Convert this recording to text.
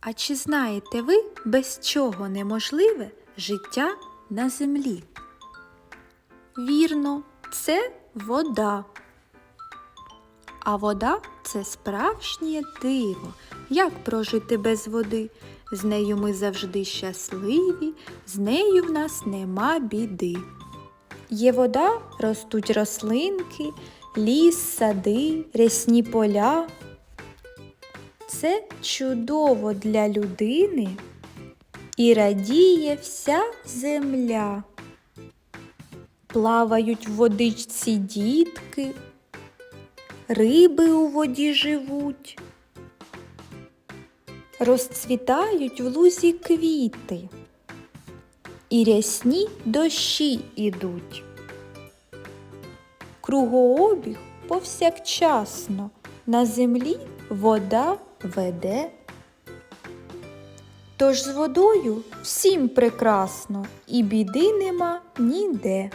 А чи знаєте ви, без чого неможливе життя на землі? Вірно, це вода. А вода це справжнє диво. Як прожити без води? З нею ми завжди щасливі, з нею в нас нема біди. Є вода, ростуть рослинки, ліс, сади, рясні поля. Це чудово для людини і радіє вся земля. Плавають в водичці дітки, риби у воді живуть, розцвітають в лузі квіти, і рясні дощі ідуть. Кругообіг повсякчасно на землі вода веде. Тож з водою всім прекрасно і біди нема ніде.